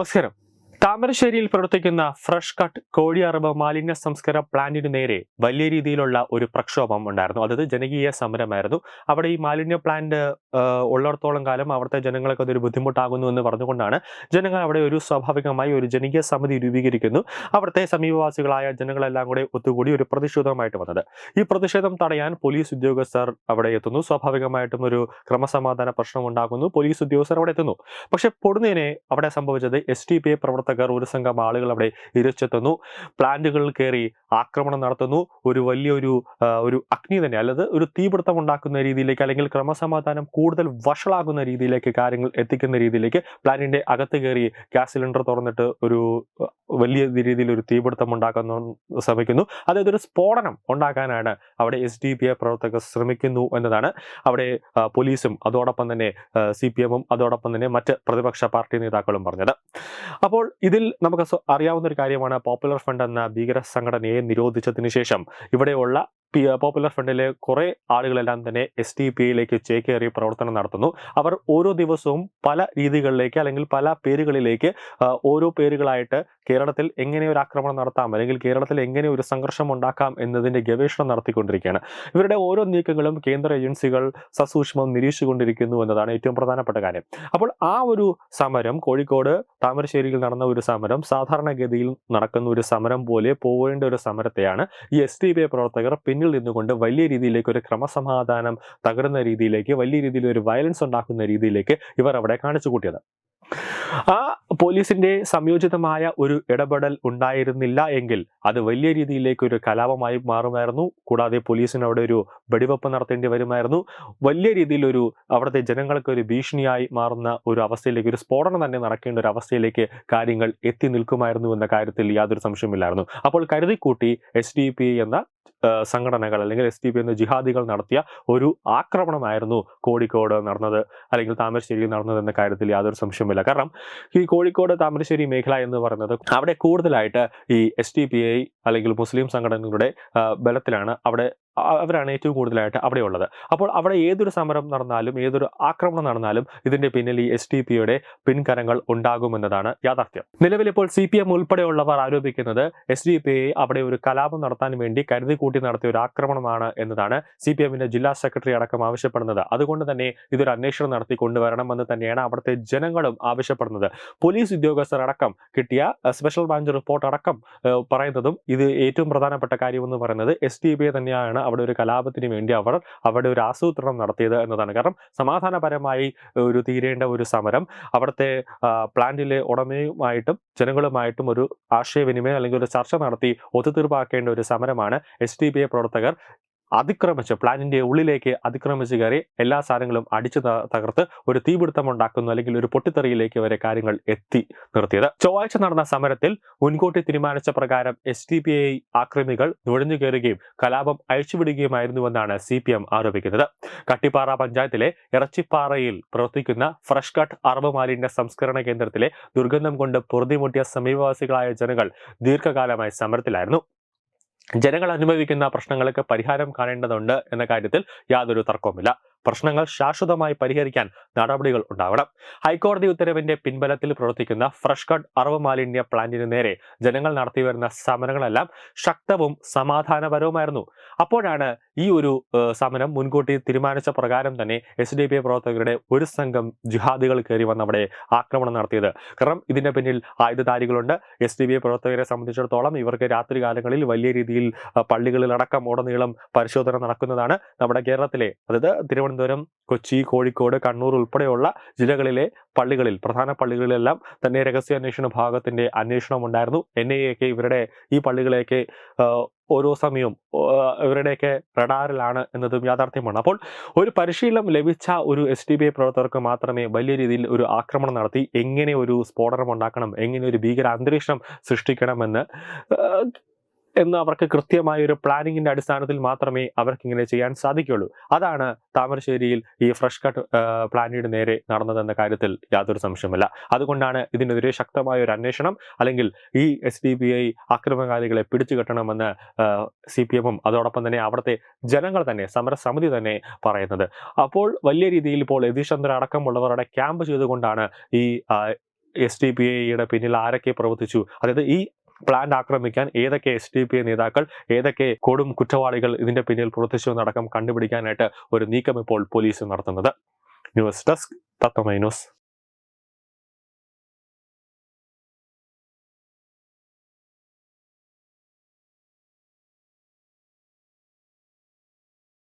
നമസ്കാരം താമരശ്ശേരിയിൽ പ്രവർത്തിക്കുന്ന ഫ്രഷ് കട്ട് കോഴിയറബ് മാലിന്യ സംസ്കര പ്ലാന്റിന് നേരെ വലിയ രീതിയിലുള്ള ഒരു പ്രക്ഷോഭം ഉണ്ടായിരുന്നു. അതായത് ജനകീയ സമരമായിരുന്നു. അവിടെ ഈ മാലിന്യ പ്ലാന്റ് ഉള്ളിടത്തോളം കാലം അവിടുത്തെ ജനങ്ങൾക്ക് അതൊരു ബുദ്ധിമുട്ടാകുന്നു എന്ന് പറഞ്ഞുകൊണ്ടാണ് ജനങ്ങൾ അവിടെ ഒരു സ്വാഭാവികമായി ഒരു ജനകീയ സമിതി രൂപീകരിക്കുന്നു. അവിടുത്തെ സമീപവാസികളായ ജനങ്ങളെല്ലാം കൂടെ ഒത്തുകൂടി ഒരു പ്രതിഷേധമായിട്ട് വന്നത്. ഈ പ്രതിഷേധം തടയാൻ പോലീസ് ഉദ്യോഗസ്ഥർ അവിടെ എത്തുന്നു. സ്വാഭാവികമായിട്ടും ഒരു ക്രമസമാധാന പ്രശ്നം ഉണ്ടാകുന്നു. പോലീസ് ഉദ്യോഗസ്ഥർ അവിടെ എത്തുന്നു. പക്ഷെ പൊടുന്നതിനെ അവിടെ സംഭവിച്ചത് എസ് ടി പി ഐ ഒരു സംഘം ആളുകൾ അവിടെ ഇരച്ചെത്തുന്നു പ്ലാന്റുകളിൽ കയറി ആക്രമണം നടത്തുന്നു. ഒരു വലിയൊരു ഒരു അഗ്നി തന്നെ അല്ലത് ഒരു തീപിടുത്തം ഉണ്ടാക്കുന്ന രീതിയിലേക്ക് അല്ലെങ്കിൽ ക്രമസമാധാനം കൂടുതൽ വഷളാകുന്ന രീതിയിലേക്ക് കാര്യങ്ങൾ എത്തിക്കുന്ന രീതിയിലേക്ക് പ്ലാന്റിന്റെ അകത്ത് കയറി ഗ്യാസ് സിലിണ്ടർ തുറന്നിട്ട് ഒരു വലിയ രീതിയിൽ ഒരു തീപിടുത്തം ഉണ്ടാക്കുന്നു ശ്രമിക്കുന്നു അതായത് ഒരു സ്ഫോടനം ഉണ്ടാക്കാനാണ് അവിടെ എസ് ഡി പി ഐ പ്രവർത്തകർ ശ്രമിക്കുന്നു എന്നതാണ്. അവിടെ പോലീസും അതോടൊപ്പം തന്നെ സി പി എമ്മും അതോടൊപ്പം തന്നെ മറ്റ് പ്രതിപക്ഷ പാർട്ടി നേതാക്കളും പറഞ്ഞത്. അപ്പോൾ ഇതിൽ നമുക്ക് അറിയാവുന്ന ഒരു കാര്യമാണ് പോപ്പുലർ ഫ്രണ്ട് എന്ന ഭീകര സംഘടനയെ നിരോധിച്ചതിന് ശേഷം ഇവിടെയുള്ള പോപ്പുലർ ഫ്രണ്ടിലെ കുറെ ആളുകളെല്ലാം തന്നെ എസ് ടി പി ഐയിലേക്ക് ചേക്കേറി പ്രവർത്തനം നടത്തുന്നു. അവർ ഓരോ ദിവസവും പല രീതികളിലേക്ക് അല്ലെങ്കിൽ പല പേരുകളിലേക്ക് ഓരോ പേരുകളായിട്ട് കേരളത്തിൽ എങ്ങനെ ഒരു ആക്രമണം നടത്താം അല്ലെങ്കിൽ കേരളത്തിൽ എങ്ങനെ ഒരു സംഘർഷം ഉണ്ടാക്കാം എന്നതിന്റെ ഗവേഷണം നടത്തിക്കൊണ്ടിരിക്കുകയാണ്. ഇവരുടെ ഓരോ നീക്കങ്ങളും കേന്ദ്ര ഏജൻസികൾ സസൂക്ഷ്മം നിരീക്ഷിച്ചുകൊണ്ടിരിക്കുന്നു എന്നതാണ് ഏറ്റവും പ്രധാനപ്പെട്ട കാര്യം. അപ്പോൾ ആ ഒരു സമരം കോഴിക്കോട് താമരശ്ശേരിയിൽ നടന്ന ഒരു സമരം സാധാരണഗതിയിൽ നടക്കുന്ന ഒരു സമരം പോലെ പോവേണ്ട ഒരു സമരത്തെയാണ് ഈ എസ് ടി പി പ്രവർത്തകർ പിന്നിൽ നിന്നുകൊണ്ട് വലിയ രീതിയിലേക്ക് ഒരു ക്രമസമാധാനം തകരുന്ന രീതിയിലേക്ക് വലിയ രീതിയിൽ ഒരു വയലൻസ് ഉണ്ടാക്കുന്ന രീതിയിലേക്ക് ഇവർ അവിടെ കാണിച്ചു കൂട്ടിയത്. ആ പോലീസിന്റെ സംയോജിതമായ ഒരു ഇടപെടൽ ഉണ്ടായിരുന്നില്ല എങ്കിൽ അത് വലിയ രീതിയിലേക്ക് ഒരു കലാപമായി മാറുമായിരുന്നു. കൂടാതെ പോലീസിന് അവിടെ ഒരു വെടിവെപ്പ് നടത്തേണ്ടി വരുമായിരുന്നു. വലിയ രീതിയിൽ ഒരു അവിടുത്തെ ജനങ്ങൾക്ക് ഒരു ഭീഷണിയായി മാറുന്ന ഒരു അവസ്ഥയിലേക്ക് ഒരു സ്ഫോടനം തന്നെ നടക്കേണ്ട ഒരു അവസ്ഥയിലേക്ക് കാര്യങ്ങൾ എത്തി നിൽക്കുമായിരുന്നു എന്ന കാര്യത്തിൽ യാതൊരു സംശയമില്ലായിരുന്നു അപ്പോൾ കരുതിക്കൂട്ടി എസ് ഡി പി എന്ന സംഘടനകൾ അല്ലെങ്കിൽ എസ് ഡി പി എന്ന ജിഹാദികൾ നടത്തിയ ഒരു ആക്രമണമായിരുന്നു കോഴിക്കോട് നടന്നത് അല്ലെങ്കിൽ താമരശ്ശേരിയിൽ നടന്നത് എന്ന കാര്യത്തിൽ യാതൊരു സംശയമില്ല കാരണം ഈ കോഴിക്കോട് താമരശ്ശേരി മേഖല എന്ന് പറയുന്നത് അവിടെ കൂടുതലായിട്ട് ഈ എസ് അല്ലെങ്കിൽ മുസ്ലിം സംഘടനകളുടെ ബലത്തിലാണ് അവിടെ അവരാണ് ഏറ്റവും കൂടുതലായിട്ട് അവിടെ ഉള്ളത് അപ്പോൾ അവിടെ ഏതൊരു സമരം നടന്നാലും ഏതൊരു ആക്രമണം നടന്നാലും ഇതിന്റെ പിന്നിൽ ഈ എസ് ടി പിയുടെ പിൻകരങ്ങൾ ഉണ്ടാകുമെന്നതാണ് യാഥാർത്ഥ്യം. നിലവിൽ ഇപ്പോൾ സി പി എം ഉൾപ്പെടെയുള്ളവർ ആരോപിക്കുന്നത് എസ് ഡി പി അവിടെ ഒരു കലാപം നടത്താൻ വേണ്ടി കരുതി കൂട്ടി നടത്തിയ ഒരു ആക്രമണമാണ് എന്നതാണ് സി പി എമ്മിന്റെ ജില്ലാ സെക്രട്ടറി അടക്കം ആവശ്യപ്പെടുന്നത്. അതുകൊണ്ട് തന്നെ ഇതൊരു അന്വേഷണം നടത്തി കൊണ്ടുവരണമെന്ന് തന്നെയാണ് അവിടുത്തെ ജനങ്ങളും ആവശ്യപ്പെടുന്നത്. പോലീസ് ഉദ്യോഗസ്ഥർ അടക്കം കിട്ടിയ സ്പെഷ്യൽ ബ്രാഞ്ച് റിപ്പോർട്ട് അടക്കം പറയുന്നതും ഇത് ഏറ്റവും പ്രധാനപ്പെട്ട കാര്യമെന്ന് പറയുന്നത് എസ് ഡി ബി തന്നെയാണ് അവിടെ ഒരു കലാപത്തിന് വേണ്ടി അവർ അവിടെ ഒരു ആസൂത്രണം നടത്തിയത് എന്നതാണ്. കാരണം സമാധാനപരമായി ഒരു തീരേണ്ട ഒരു സമരം അവിടുത്തെ പ്ലാന്റിലെ ഉടമയുമായിട്ടും ജനങ്ങളുമായിട്ടും ഒരു ആശയവിനിമയം അല്ലെങ്കിൽ ഒരു ചർച്ച നടത്തി ഒത്തുതീർപ്പാക്കേണ്ട ഒരു സമരമാണ് എസ് പ്രവർത്തകർ അതിക്രമിച്ച് പ്ലാനിന്റെ ഉള്ളിലേക്ക് അതിക്രമിച്ച് കയറി എല്ലാ സാധനങ്ങളും അടിച്ചു തകർത്ത് ഒരു തീപിടുത്തം ഉണ്ടാക്കുന്നു അല്ലെങ്കിൽ ഒരു പൊട്ടിത്തെറിയിലേക്ക് വരെ കാര്യങ്ങൾ എത്തി നിർത്തിയത്. ചൊവ്വാഴ്ച നടന്ന സമരത്തിൽ മുൻകൂട്ടി തീരുമാനിച്ച പ്രകാരം എസ് ഡി പി ഐ ആക്രമികൾ നുഴഞ്ഞു കയറുകയും കലാപം അഴിച്ചുവിടുകയുമായിരുന്നുവെന്നാണ് സി പി എം ആരോപിക്കുന്നത്. കട്ടിപ്പാറ പഞ്ചായത്തിലെ ഇറച്ചിപ്പാറയിൽ പ്രവർത്തിക്കുന്ന ഫ്രഷ് കട്ട് അറബ് മാലിന്യ സംസ്കരണ കേന്ദ്രത്തിലെ ദുർഗന്ധം കൊണ്ട് പൊറുതിമുട്ടിയ സമീപവാസികളായ ജനങ്ങൾ ദീർഘകാലമായി സമരത്തിലായിരുന്നു. ജനങ്ങൾ അനുഭവിക്കുന്ന പ്രശ്നങ്ങൾക്ക് പരിഹാരം കാണേണ്ടതുണ്ട് എന്ന കാര്യത്തിൽ യാതൊരു തർക്കവുമില്ല. പ്രശ്നങ്ങൾ ശാശ്വതമായി പരിഹരിക്കാൻ നടപടികൾ ഉണ്ടാവണം. ഹൈക്കോടതി ഉത്തരവിന്റെ പിൻബലത്തിൽ പ്രവർത്തിക്കുന്ന ഫ്രഷ് കട്ട് അറവ് മാലിന്യ പ്ലാന്റിന് നേരെ ജനങ്ങൾ നടത്തിവരുന്ന സമരങ്ങളെല്ലാം ശക്തവും സമാധാനപരവുമായിരുന്നു. അപ്പോഴാണ് ഈ ഒരു സമരം മുൻകൂട്ടി തീരുമാനിച്ച പ്രകാരം തന്നെ എസ് ഡി പി പ്രവർത്തകരുടെ ഒരു സംഘം ജിഹാദികൾ കയറി വന്ന് അവിടെ ആക്രമണം നടത്തിയത്. കാരണം ഇതിന്റെ പിന്നിൽ ആയുധധാരികളുണ്ട്. എസ് ഡി പി പ്രവർത്തകരെ സംബന്ധിച്ചിടത്തോളം ഇവർക്ക് രാത്രികാലങ്ങളിൽ വലിയ രീതിയിൽ പള്ളികളിലടക്കം ഉടനീളം പരിശോധന നടക്കുന്നതാണ് നമ്മുടെ കേരളത്തിലെ അതായത് തിരുവനന്തപുരം കൊച്ചി കോഴിക്കോട് കണ്ണൂർ ഉൾപ്പെടെയുള്ള ജില്ലകളിലെ പള്ളികളിൽ പ്രധാന പള്ളികളിലെല്ലാം തന്നെ രഹസ്യാന്വേഷണ ഭാഗത്തിന്റെ അന്വേഷണം ഉണ്ടായിരുന്നു എൻ ഐ എ ഇവരുടെ ഈ പള്ളികളെയൊക്കെ ഓരോ സമയവും ഇവരുടെയൊക്കെ റഡാറിലാണ് എന്നതും യാഥാർത്ഥ്യമാണ്. അപ്പോൾ ഒരു പരിശീലനം ലഭിച്ച ഒരു എസ് ഡി ബി ഐ പ്രവർത്തകർക്ക് മാത്രമേ വലിയ രീതിയിൽ ഒരു ആക്രമണം നടത്തി എങ്ങനെ ഒരു സ്ഫോടനം ഉണ്ടാക്കണം എങ്ങനെ ഒരു ഭീകര അന്തരീക്ഷം സൃഷ്ടിക്കണമെന്ന് എന്ന് അവർക്ക് കൃത്യമായ ഒരു പ്ലാനിങ്ങിന്റെ അടിസ്ഥാനത്തിൽ മാത്രമേ അവർക്ക് ഇങ്ങനെ ചെയ്യാൻ സാധിക്കുകയുള്ളൂ അതാണ് താമരശ്ശേരിയിൽ ഈ ഫ്രഷ് കട്ട് പ്ലാനിയുടെ നേരെ നടന്നതെന്ന കാര്യത്തിൽ യാതൊരു സംശയമില്ല. അതുകൊണ്ടാണ് ഇതിനെതിരെ ശക്തമായ ഒരു അന്വേഷണം അല്ലെങ്കിൽ ഈ എസ് ഡി ബി ഐ ആക്രമണകാരികളെ പിടിച്ചു കെട്ടണമെന്ന് സി പി എമ്മും അതോടൊപ്പം തന്നെ അവിടുത്തെ ജനങ്ങൾ തന്നെ സമരസമിതി തന്നെ പറയുന്നത്. അപ്പോൾ വലിയ രീതിയിൽ ഇപ്പോൾ യതീഷ് ചന്ദ്ര അടക്കമുള്ളവരുടെ ക്യാമ്പ് ചെയ്തുകൊണ്ടാണ് ഈ എസ് ഡി പി ഐയുടെ പിന്നിൽ ആരൊക്കെ പ്രവർത്തിച്ചു? അതായത് ഈ പ്ലാന്റ് ആക്രമിക്കാൻ ഏതൊക്കെ എസ് ഡി പി നേതാക്കൾ ഏതൊക്കെ കൊടും കുറ്റവാളികൾ ഇതിന്റെ പിന്നിൽ പ്രവർത്തിച്ചു എന്നടക്കം കണ്ടുപിടിക്കാനായിട്ട് ഒരു നീക്കം ഇപ്പോൾ പോലീസ് നടത്തുന്നത്. ന്യൂസ് ഡെസ്ക് തത്തമൈ ന്യൂസ്.